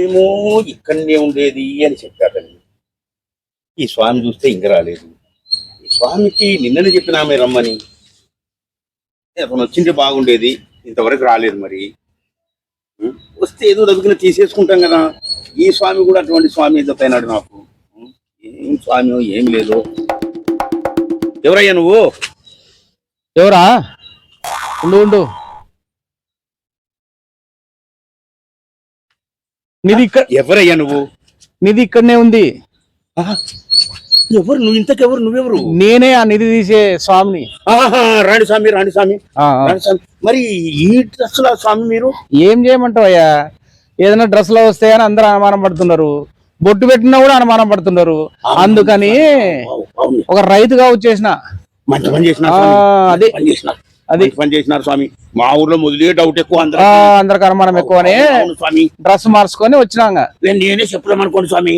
ఏమో ఇక్కడనే ఉండేది అని చెప్పారని ఈ స్వామి చూస్తే ఇంక రాలేదు. ఈ స్వామికి నిన్ననే చెప్పినామే రమ్మని. అతను వచ్చింటే బాగుండేది. ఇంతవరకు రాలేదు మరి. వస్తే ఏదో దగ్గర తీసేసుకుంటాం కదా. ఈ స్వామి కూడా అటువంటి స్వామి ఏదో పోయినాడు నాకు ఏం స్వామి ఏం లేదు. ఎవరయ్యా నువ్వు? ఎవరా? ఉండు ఉండు. నిధి ఇక్కడ ఎవరయ్యా నువ్వు? నిధి ఇక్కడనే ఉంది. ఎవరు? నువ్వు ఇంతకెవరు? నువ్వెవరు? నేనే ఆ నిధి తీసే స్వామిని. రాణి స్వామి రాణి స్వామి. రాణి స్వామి. మరి ఈ డ్రెస్సుల స్వామి మీరు? ఏం చేయమంటావు అయ్యా? ఏదైనా డ్రెస్లో వస్తే అని అందరూ అనుమానం పడుతున్నారు. బొట్టు పెట్టినా కూడా అనుమానం పడుతున్నారు. అందుకని. ఒక రైతుగా వచ్చేసిన మంచి పని స్వామి. అదే. అది. పని చేసినారు స్వామి. మా ఊర్లో మొదలే డౌట్ ఎక్కువ అందరూ అందరికి అనుమానం ఎక్కువని అవును స్వామి. డ్రెస్ మార్చుకొని వచ్చినాங்க నేను నేనే చెప్దాం అనుకోండి స్వామి.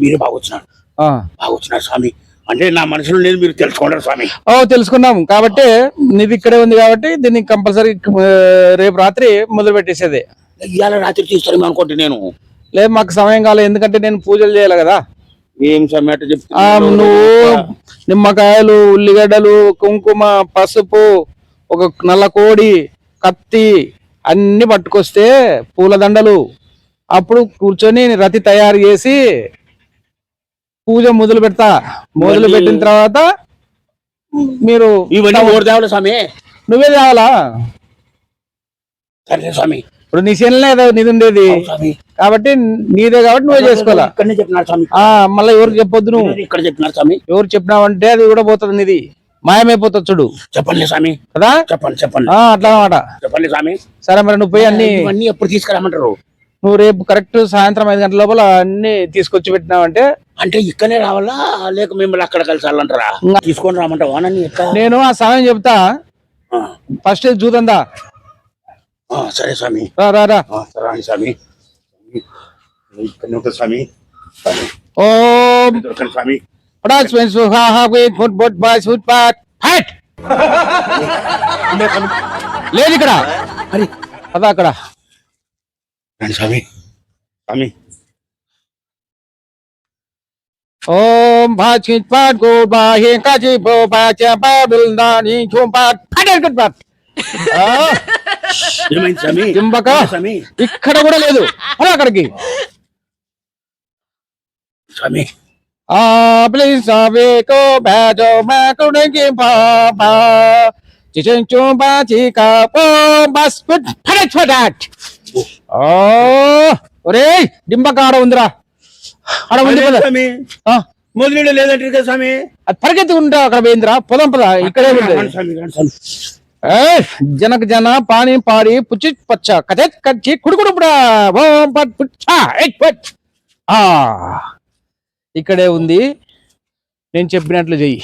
మీరే బాగా వచ్చినారు. బాగా వచ్చినారు స్వామి. అంటే నా మనసులో లేదు మీరు తెలుసుకున్నారు స్వామి. ఓ తెలుసుకున్నాం. కాబట్టి నిధి ఇక్కడే ఉంది కాబట్టి దీన్ని కంపల్సరీ రేపు రాత్రి మొదలు పెట్టేసేది. ఇవాళ రాత్రి తీస్తారేమో అనుకోండి నేను. లేదు మాకు సమయం కాలేదు. ఎందుకంటే నేను పూజలు చేయాలి కదా. ఏం ఆ, చెప్తున్నారు? నువ్వు నిమ్మకాయలు ఉల్లిగడ్డలు కుంకుమ పసుపు ఒక నల్ల కోడి కత్తి అన్ని పట్టుకొస్తే పూలదండలు. అప్పుడు కూర్చొని రతి తయారు చేసి పూజ మొదలు పెడతా. మొదలు పెట్టిన తర్వాత మీరు ఇవన్నీ స్వామి? నువ్వే తేవాలా? సరే స్వామి. ఇప్పుడు నీ ఏదో నిధి ఉండేది. కాబట్టి నీదే కాబట్టి నువ్వే చేసుకోవాలా? మళ్ళీ ఎవరికి చెప్పొద్దు నువ్వు? ఇక్కడ చెప్పినారు స్వామి. ఎవరు చెప్పినావంటే అది కూడా పోతుంది నిధి మాయమైపోతుంది చూడు. చెప్పండి స్వామి. కదా? చెప్పండి చెప్పండి. అట్లా అన్నమాట. చెప్పండి స్వామి. సరే మరి నువ్వు పోయి అన్ని ఇవన్నీ ఎప్పుడు తీసుకురామంటారు? నువ్వు రేపు కరెక్ట్ సాయంత్రం ఐదు గంటల లోపల అన్ని తీసుకొచ్చి పెట్టినావంటే అంటే ఇక్కడనే రావాలా? లేక మిమ్మల్ని అక్కడ కలిసాలంటారా తీసుకొని రామంటావా నేను ఆ సమయం చెప్తా. ఫస్ట్ చూద్దా సరే స్వామి. రా స్వామి. స్వామి, ఉంటుంది స్వామి. స్వామి ఓం దొరకండి స్వామి పడాస్ వెన్ సుహాహా వేట్ ఫుట్ బొట్ బాయ్ ఫుట్ పాట్ హట్ లేదు ఇక్కడ అరే అదా అక్కడ రండి స్వామి స్వామి ఓం భాచిత్ పాట్ గో బాహే కాచి బో బాచ బాబుల్ దాని చూం పాట్ ఫటల్ కట్ పాట్ ఆ, ఏమైంది స్వామి దింబక స్వామి ఇక్కడ కూడా లేదు అలా అక్కడికి స్వామి ఆ ప్లీజ్ సావే కో బాజో మా కుడికి పాపా చిచెన్ చూంబా చికా పో బస్ ఫుట్ ఫడట్ ఫడట్ ఓ ఒరే డింబక ఆడ ఉందిరా. ఆడ ఉంది అదే కదా స్వామి? ఆ, మొదలు లేదంటారు కదా స్వామి? అది పరిగెత్తుకుంటా అక్కడ పోయిందిరా. పొలం పద ఇక్కడే ఉంది. స్వామి స్వామి. జనక జన పాని పాడి పుచ్చి పచ్చ కచెత్ కచ్చి కుడుకుడుపుడా. ఓం పట్ పుచ్చా ఎట్ పట్ ఆ. ఇక్కడే ఉంది. నేను చెప్పినట్లు చెయ్యి.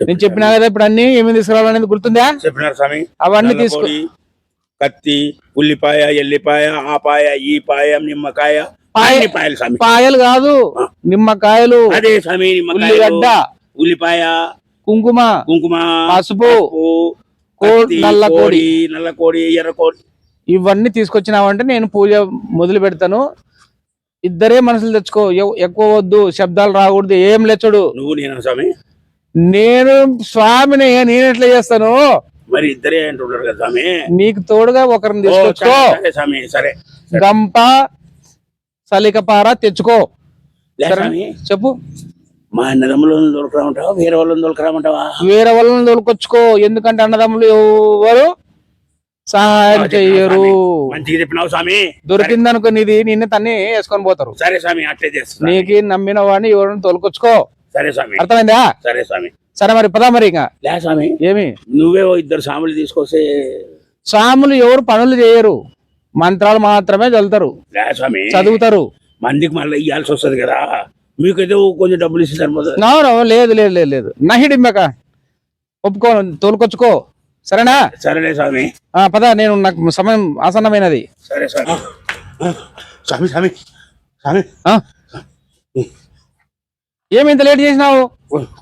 నేను చెప్పినా కదా ఇప్పుడు అన్ని ఏమేమి తీసుకురావాలనేది గుర్తుందా? చెప్పినారు స్వామి. అవన్నీ తీసుకో కత్తి ఉల్లిపాయ ఎల్లిపాయ ఆపాయ ఈ పాయ నిమ్మకాయ పాయలు స్వామి. పాయలు కాదు నిమ్మకాయలు అదే స్వామి ఉల్లిగడ్డ ఉల్లిపాయ కుంకుమ కుంకుమ పసుపు, నల్ల కోడి. నల్ల కోడి ఎర్ర కోడి ఇవన్నీ తీసుకొచ్చినావంటే నేను పూజ మొదలు పెడతాను. ఇద్దరే మనసులు తెచ్చుకో. ఎక్కువ వద్దు శబ్దాలు రాకూడదు ఏం లేచుడు నువ్వు నేను స్వామి? నేను స్వామిని నేను ఎట్లా చేస్తాను? మరి ఇద్దరే అంటున్నారు కదా స్వామి. నీకు తోడుగా ఒకరిని తీసుకొచ్చుకో. స్వామి సరే గంప సలికపార తెచ్చుకో. చెప్పు. మా అన్నదమ్ములను దొరకరామంటావా? వేరే వాళ్ళని దొరకరామంటావా? వేరే వాళ్ళని తోలుకొచ్చుకో ఎందుకంటే అన్నదమ్ములు ఎవరు? సహాయం చెయ్యరు. మంచిగా చెప్పినావు స్వామి. దొరికిందనుకో నీది నిన్ను తన్ని వేసుకొని పోతారు. సరే స్వామి అట్లే చేస్తా. నీకు నమ్మిన వాడిని ఎవరిని తోలుకొచ్చుకో. సరే స్వామి. అర్థమైందా? సరే స్వామి. సరే మరి పదా మరి ఇంకా. లే స్వామి. ఏమి? నువ్వే ఇద్దరు సాములు తీసుకొస్తే స్వాములు ఎవరు పనులు చేయరు. మంత్రాలు మాత్రమే చల్లుతారు లే స్వామి. చదువుతారు. మందికి మళ్ళీ ఇవ్వాల్సి వస్తుంది కదా. మీకైతే కొంచెం డబ్బులు ఇస్తే సరిపోతుంది. లేదు లేదు లేదు లేదు. నహిడింబక. ఒప్పుకో తోలుకొచ్చుకో. సరేనా? సరేలే స్వామి. ఆ, పద నేను నాకు సమయం ఆసన్నమైనది. సరే స్వామి. స్వామి స్వామి స్వామి. ఆ? ఏమి ఇంత లేట్ చేసినావు?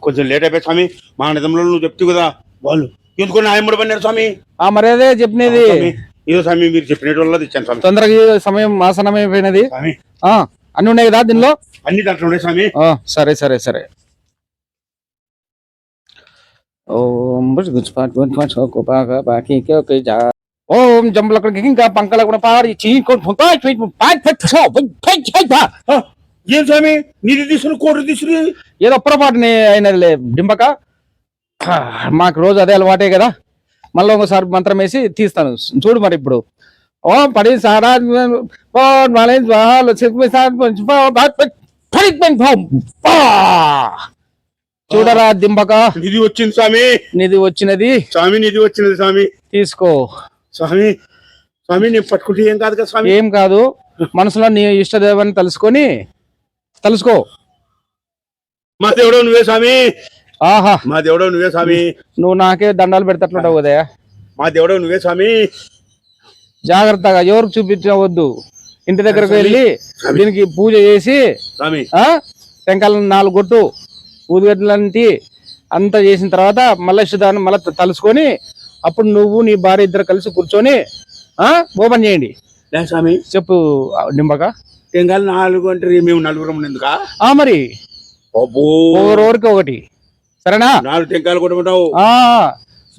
కొంచెం లేట్ అయిపోయి స్వామి. మా నిజంలో నువ్వు చెప్తూ కదా. వాళ్ళు. ఎందుకు నా ఎమ్మడి పడినారు స్వామి? ఆ మరేదే చెప్పినది. ఇదో స్వామి మీరు చెప్పినట్టు వల్ల ఇచ్చాను స్వామి. తొందరగా సమయం ఆసన్నమైపోయినది. స్వామి. ఆ, అన్ని ఉన్నాయి కదా దీనిలో? అన్ని దాంట్లో ఉండే స్వామి. ఆ, సరే సరే సరే. ఓం బుజ్ గుజ్పాట్ పాట్ గుజ్ పాట్ జా ఓం జంబల ఇంకా పంకల కూడా పాడి చీ ఏం స్వామి నిధి తీసుకుని కోటి తీసుకుని ఏదో పొరపాటుని అయినదిలే డింబక మాకు రోజు అదే అలవాటే కదా మళ్ళీ ఒకసారి మంత్రం వేసి తీస్తాను చూడు మరి ఇప్పుడు ఓ పడి సారా పడి, చూడరా దింబక నిధి వచ్చింది స్వామి. నిధి వచ్చినది. స్వామి నిధి వచ్చినది స్వామి. తీసుకో. స్వామి స్వామి నేను పట్టుకుంటే ఏం కాదు కదా స్వామి? ఏం కాదు. మనసులో నీ ఇష్టదేవాన్ని తెలుసుకొని తెలుసుకో. మా దేవుడో నువ్వే స్వామి. ఆహా. మా దేవుడో నువ్వే స్వామి. నువ్వు నాకే దండాలు పెడతట్లుంటావు ఉదయ మా దేవుడో నువ్వే స్వామి. జాగ్రత్తగా ఎవరికి చూపించవద్దు. ఇంటి దగ్గరకు. వెళ్ళి. దీనికి పూజ చేసి స్వామి. ఆ టెంకాయలను నాలుగు కొట్టు. ఊదిగడ్డలంటి అంతా చేసిన తర్వాత మళ్ళీ ఇష్టదాన్ని మళ్ళీ తలుసుకొని అప్పుడు నువ్వు నీ భార్య ఇద్దరు కలిసి కూర్చొని ఆ ఓపెన్ చేయండి. స్వామి. చెప్పు నింబక. నాలుగు అంటే మేము నలుగురం ఎందుకా ఆ మరి. ఒకరికి ఒకటి. సరేనా? నాలుగు టెంకాయలు కొట్టుకుంటావు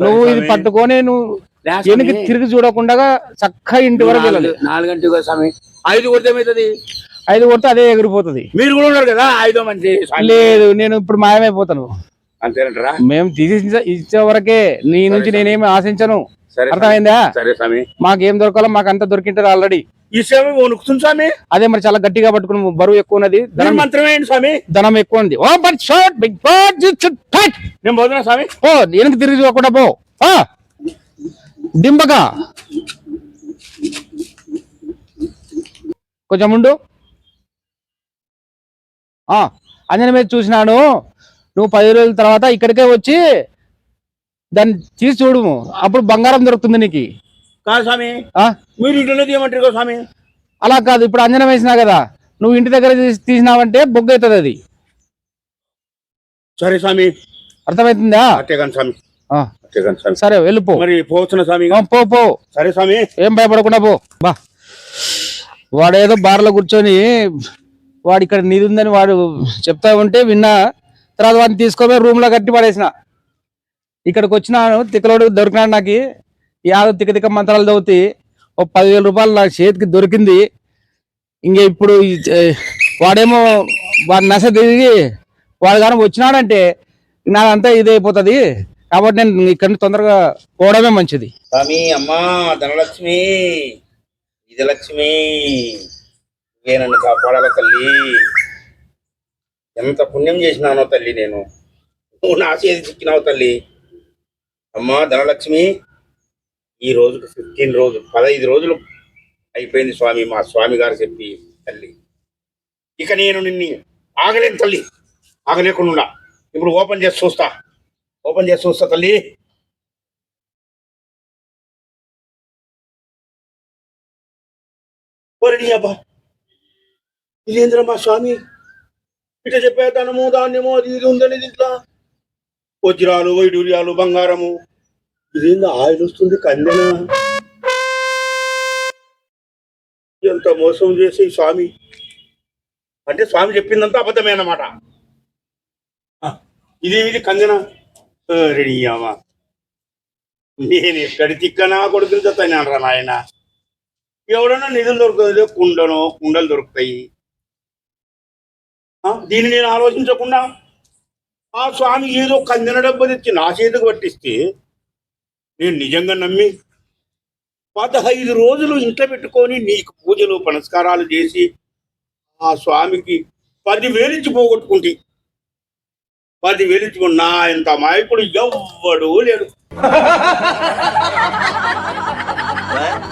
నువ్వు ఇది. పట్టుకొని నువ్వు వెనక్కి. తిరిగి చూడకుండా చక్కగా ఇంటి వరకు వెళ్ళాలి. నాలుగు- నాలుగంటే స్వామి. ఐదు కొడితే ఏమవుతుంది ఐదు కొడితే అదే ఎగిరిపోతుంది. మీరు కూడా ఉన్నారు కదా ఐదో మంచి స్వామి. లేదు నేను ఇప్పుడు మాయమైపోతాను. అంతేనంటారా? మేము తీసి ఇచ్చే వరకే నీ నుంచి నేనేమి ఆశించను. అర్థమైందా? సరే స్వామి. మాకేం దొరకాలో మాకు అంత దొరికింటారు ఆల్రెడీ. ఈ స్వామి వణుకుతుంది స్వామి. అదే మరి చాలా గట్టిగా పట్టుకుని బరువు ఎక్కువ ఉన్నది. ధనం స్వామి. ధనం ఎక్కువ ఉంది. ఓ బట్ షార్ట్ బిగ్ బర్డ్ టైట్ నేను పోతున్నా స్వామి. ఓ వెనక్కి తిరిగి చూడకుండా పో. ఆ దింబక కొంచెం ఉండు. అంజన మీద చూసినాను. నువ్వు పది రోజుల తర్వాత ఇక్కడికే వచ్చి దాన్ని తీసి చూడు. అప్పుడు బంగారం దొరుకుతుంది నీకు. కాదు స్వామి. మీరు ఇంట్లో తీయమంటారు స్వామి. అలా కాదు ఇప్పుడు అంజనం వేసినా కదా నువ్వు ఇంటి దగ్గర తీసి- తీసినావంటే బొగ్గు అవుతుంది అది. సరే స్వామి. అర్థమవుతుందా? కానీ స్వామి. స్వామి. సరే వెళ్ళిపో మరి పోతున్నా స్వామి? పో పో. సరే స్వామి. ఏం భయపడకుండా పో. బా. వాడేదో బార్లో కూర్చొని వాడు ఇక్కడ నిధి ఉందని వాడు చెప్తా ఉంటే విన్నా తర్వాత వాడిని తీసుకోమే రూమ్లో కట్టి పడేసిన. ఇక్కడికి వచ్చినాను తిక్కలోడు దొరికినాడు నాకు. యాదో తిక్క తిక్క మంత్రాలు చదువుతి. ఓ పదివేల రూపాయలు నాకు చేతికి దొరికింది. ఇంక ఇప్పుడు వాడేమో వాడి నశ తిరిగి వాడు కానీ వచ్చినాడంటే నాదంతా ఇది అయిపోతుంది కాబట్టి నేను ఇక్కడ తొందరగా పోవడమే మంచిది. స్వామి అమ్మా ధనలక్ష్మి విజయలక్ష్మి. నన్ను కాపాడాల తల్లి? ఎంత పుణ్యం చేసినానో తల్లి నేను. నువ్వు నా చేతి చిక్కినావు తల్లి. అమ్మా ధనలక్ష్మి ఈ రోజుకి ఫిఫ్టీన్ రోజు పదహైదు రోజులు అయిపోయింది స్వామి మా స్వామి గారు చెప్పి తల్లి. ఇక నేను నిన్ను ఆగలేను తల్లి. ఆగలేకుండా. ఇప్పుడు ఓపెన్ చేసి చూస్తా. ఓపెన్ చేసి చూస్తా తల్లి. ఓరడి అబ్బా. ఇదేంద్ర మా స్వామి? ఇట్లా చెప్పే ధనము ధాన్యము అది ఇది ఉందని దీంట్లో. వజ్రాలు వైడూర్యాలు బంగారము. ఇదేందో ఆయిల్ వస్తుంది కందెన ఎంత మోసం చేసే స్వామి? అంటే స్వామి చెప్పిందంతా అబద్ధమే అన్నమాట. ఆ, ఇదేమిది కందెన రెడీ అమ్మా నేను ఎక్కడి తిక్కనా కొడుకుని చెప్తాను రా నాయన? ఎవడన్నా నిధులు దొరుకుతుంది కుండను కుండలు దొరుకుతాయి. దీన్ని నేను ఆలోచించకుండా ఆ స్వామి ఏదో కందెన డబ్బు తెచ్చి నా చేతికి పట్టిస్తే నేను నిజంగా నమ్మి పదహైదు రోజులు ఇంట్లో పెట్టుకొని నీకు పూజలు పునస్కారాలు చేసి ఆ స్వామికి పదివేలు ఇచ్చి పోగొట్టుకుంటే పదివేలు ఇచ్చుకున్నా ఇంత మాయకుడు ఎవ్వడూ లేడు.